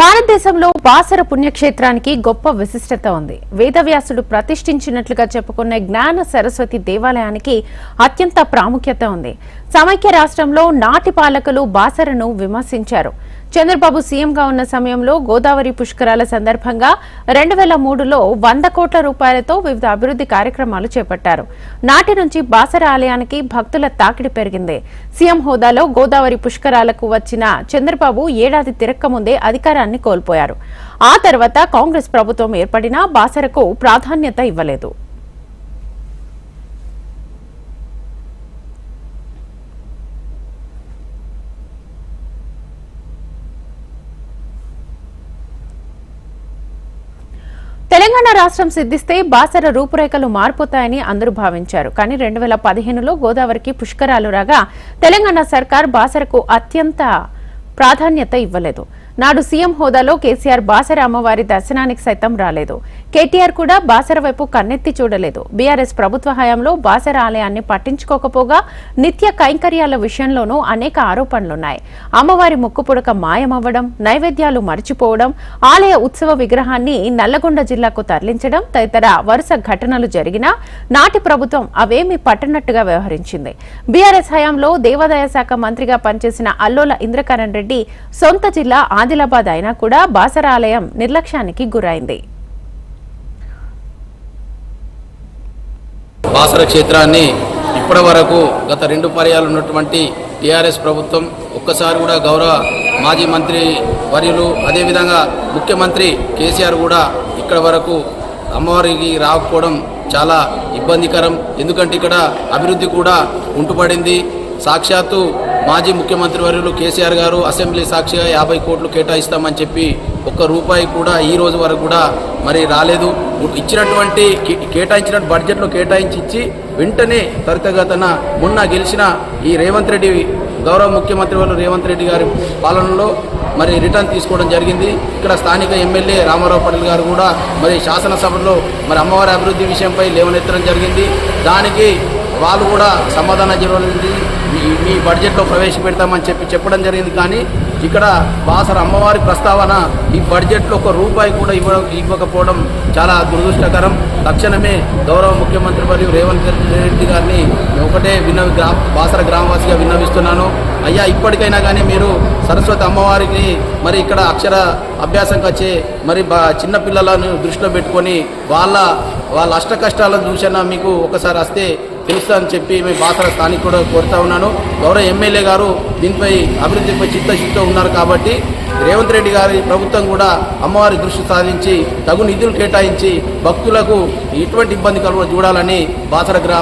భారతదేశంలో బాసర పుణ్యక్షేత్రానికి గొప్ప విశిష్టత ఉంది. వేదవ్యాసుడు ప్రతిష్ఠించినట్లుగా చెప్పుకునే జ్ఞాన సరస్వతి దేవాలయానికి అత్యంత ప్రాముఖ్యత ఉంది. సమైక్య రాష్ట్రంలో నాటి పాలకులు బాసరను విమర్శించారు. చంద్రబాబు సీఎంగా ఉన్న సమయంలో గోదావరి పుష్కరాల సందర్భంగా రెండు వేల మూడులో వంద కోట్ల రూపాయలతో వివిధ అభివృద్ధి కార్యక్రమాలు చేపట్టారు. నాటి నుంచి బాసర ఆలయానికి భక్తుల తాకిడి పెరిగింది. సీఎం హోదాలో గోదావరి పుష్కరాలకు వచ్చిన చంద్రబాబు ఏడాది తిరక్కముందే అధికారాన్ని కోల్పోయారు. ఆ తర్వాత కాంగ్రెస్ ప్రభుత్వం ఏర్పడినా బాసరకు ప్రాధాన్యత ఇవ్వలేదు. తెలంగాణ రాష్ట్రం సిద్ధిస్తే బాసర రూపురేఖలు మారిపోతాయని అందరూ భావించారు. కానీ రెండు వేల పదిహేనులో గోదావరికి పుష్కరాలు రాగా తెలంగాణ సర్కార్ బాసరకు అత్యంత ప్రాధాన్యత ఇవ్వలేదు. నాడు సీఎం హోదాలో కేసీఆర్ బాసర అమ్మవారి దర్శనానికి సైతం రాలేదు. కేటీఆర్ కూడా బాసర వైపు కన్నెత్తి చూడలేదు. బీఆర్ఎస్ ప్రభుత్వ హయాంలో బాసర ఆలయాన్ని పట్టించుకోకపోగా నిత్య కైంకర్యాల విషయంలోనూ అనేక ఆరోపణలున్నాయి. అమ్మవారి ముక్కుపుడక మాయమవ్వడం నైవేద్యాలు మరిచిపోవడం ఆలయ ఉత్సవ విగ్రహాన్ని నల్లగొండ జిల్లాకు తరలించడం తదితర వరుస ఘటనలు జరిగినా నాటి ప్రభుత్వం అవేమీ పట్టనట్టుగా వ్యవహరించింది. బీఆర్ఎస్ హయాంలో దేవాదాయ శాఖ మంత్రిగా పనిచేసిన అల్లోల ఇంద్రకరణ్ రెడ్డి సొంత జిల్లా ఆదిలాబాద్ అయినా కూడా బాసరాలయం నిర్లక్ష్యానికి గురైంది. బాసర క్షేత్రాన్ని ఇప్పటి వరకు గత రెండు పర్యాలు ఉన్నటువంటి టీఆర్ఎస్ ప్రభుత్వం ఒక్కసారి కూడా గౌరవ మాజీ మంత్రి వర్యులు అదేవిధంగా ముఖ్యమంత్రి కేసీఆర్ కూడా ఇక్కడ వరకు అమ్మవారికి రాకపోవడం చాలా ఇబ్బందికరం. ఎందుకంటే ఇక్కడ అభివృద్ధి కూడా ఉంటుపడింది. సాక్షాత్తు మాజీ ముఖ్యమంత్రి వర్యులు కేసీఆర్ గారు అసెంబ్లీ సాక్షిగా యాభై కోట్లు కేటాయిస్తామని చెప్పి ఒక్క రూపాయి కూడా ఈ రోజు వరకు కూడా మరి రాలేదు. ఇచ్చినటువంటి కే- కేటాయించిన బడ్జెట్లో కేటాయించి ఇచ్చి వెంటనే త్వరితగతన మొన్న గెలిచిన ఈ రేవంత్ రెడ్డి గౌరవ ముఖ్యమంత్రి వాళ్ళు రేవంత్ రెడ్డి గారి పాలనలో మరి రిటర్న్ తీసుకోవడం జరిగింది. ఇక్కడ స్థానిక ఎమ్మెల్యే రామారావు పటేల్ గారు కూడా మరి శాసనసభలో మరి అమ్మవారి అభివృద్ధి విషయంపై లేవనెత్తడం జరిగింది. దానికి వాళ్ళు కూడా సమాధానం చెప్పాలి మీ- బడ్జెట్లో ప్రవేశపెడతామని చెప్పి చెప్పడం జరిగింది. కానీ ఇక్కడ బాసర అమ్మవారి ప్రస్తావన ఈ బడ్జెట్లో ఒక రూపాయి కూడా ఇవ్వ ఇవ్వకపోవడం చాలా దురదృష్టకరం. తక్షణమే గౌరవ ముఖ్యమంత్రి మరియు రేవంత్ రెడ్డి గారిని ఒకటే విన్న గ్రా బాసర గ్రామవాసిగా విన్నవిస్తున్నాను. అయ్యా ఇప్పటికైనా కానీ మీరు సరస్వతి అమ్మవారికి మరి ఇక్కడ అక్షర అభ్యాసంకి వచ్చే మరి బా చిన్నపిల్లలను దృష్టిలో పెట్టుకొని వాళ్ళ వాళ్ళ అష్ట కష్టాలను చూసినా మీకు ఒకసారి వస్తే తెలుస్తా అని చెప్పి మేము బాసర స్థానిక కూడా కోరుతా ఉన్నాను. గౌరవ ఎమ్మెల్యే గారు దీనిపై అభివృద్ధిపై చిత్తశుద్ధితో ఉన్నారు కాబట్టి రేవంత్ రెడ్డి గారి ప్రభుత్వం కూడా అమ్మవారి దృష్టి సాధించి తగు నిధులు కేటాయించి భక్తులకు ఎటువంటి ఇబ్బంది కలుగు చూడాలని బాసర గ్రామ